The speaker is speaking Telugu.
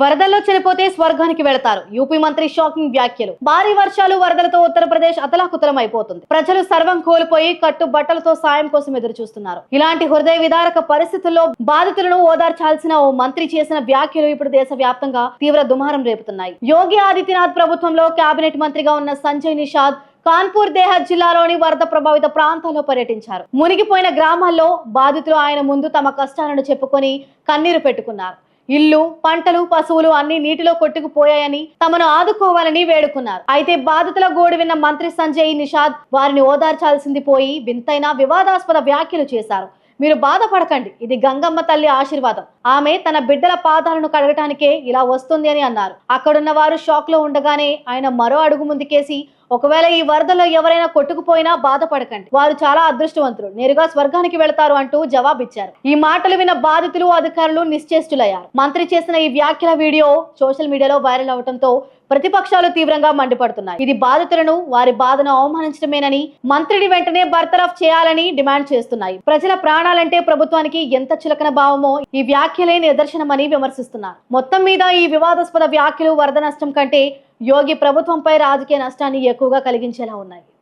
వరదల్లో చనిపోతే స్వర్గానికి వెళతారు. యూపీ మంత్రి షాకింగ్ వ్యాఖ్యలు. భారీ వర్షాలు వరదలతో ఉత్తరప్రదేశ్ అతలాకుతలం అయిపోతుంది ప్రజలు సర్వం కోల్పోయి కట్టు బట్టలతో సాయం కోసం ఎదురు చూస్తున్నారు ఇలాంటి హృదయ విదారక పరిస్థితుల్లో బాధితులను ఓదార్చాల్సిన ఓ మంత్రి చేసిన వ్యాఖ్యలు ఇప్పుడు దేశవ్యాప్తంగా తీవ్ర దుమారం రేపుతున్నాయి. యోగి ఆదిత్యనాథ్ ప్రభుత్వంలో కేబినెట్ మంత్రిగా ఉన్న సంజయ్ నిషాద్ కాన్పూర్ దేహత్ జిల్లాలోని వరద ప్రభావిత ప్రాంతాల్లో పర్యటించారు. మునిగిపోయిన గ్రామాల్లో బాధితులు ఆయన ముందు తమ కష్టాలను చెప్పుకొని కన్నీరు పెట్టుకున్నారు. ఇల్లు పంటలు పశువులు అన్ని నీటిలో కొట్టుకుపోయాయని తమను ఆదుకోవాలని వేడుకున్నారు. అయితే బాధితుల గోడు విన్న మంత్రి సంజయ్ నిషాద్ వారిని ఓదార్చాల్సింది పోయి వింతైన వివాదాస్పద వ్యాఖ్యలు చేశారు. మీరు బాధపడకండి ఇది గంగమ్మ తల్లి ఆశీర్వాదం. ఆమె తన బిడ్డల పాదాలను కడగటానికే ఇలా వస్తుంది అని అన్నారు. అక్కడున్న వారు షాక్లో ఉండగానే ఆయన మరో అడుగు ముందుకేసి ఒకవేళ ఈ వరదలో ఎవరైనా కొట్టుకుపోయినా బాధపడకండి. వారు చాలా అదృష్టవంతులు. నేరుగా స్వర్గానికి వెళతారు అంటూ జవాబిచ్చారు. ఈ మాటలు విన్న బాధితులు అధికారులు నిశ్చేష్టులయ్యారు. మంత్రి చేసిన ఈ వ్యాఖ్యల వీడియో సోషల్ మీడియాలో వైరల్ అవడంతో ప్రతిపక్షాలు తీవ్రంగా మండిపడుతున్నాయి. ఇది బాధితులను వారి బాధను అవమానించడమేనని మంత్రిని వెంటనే బర్తరఫ్ చేయాలని డిమాండ్ చేస్తున్నాయి. ప్రజల ప్రాణాలంటే ప్రభుత్వానికి ఎంత చులకన భావమో ఈ వ్యాఖ్యలే నిదర్శనమని విమర్శిస్తున్నారు. మొత్తం మీద ఈ వివాదాస్పద వ్యాఖ్యలు వరద నష్టం కంటే యోగి ప్రభుత్వంపై రాజకీయ నష్టాన్ని ఎక్కువగా కలిగించేలా ఉన్నాయి.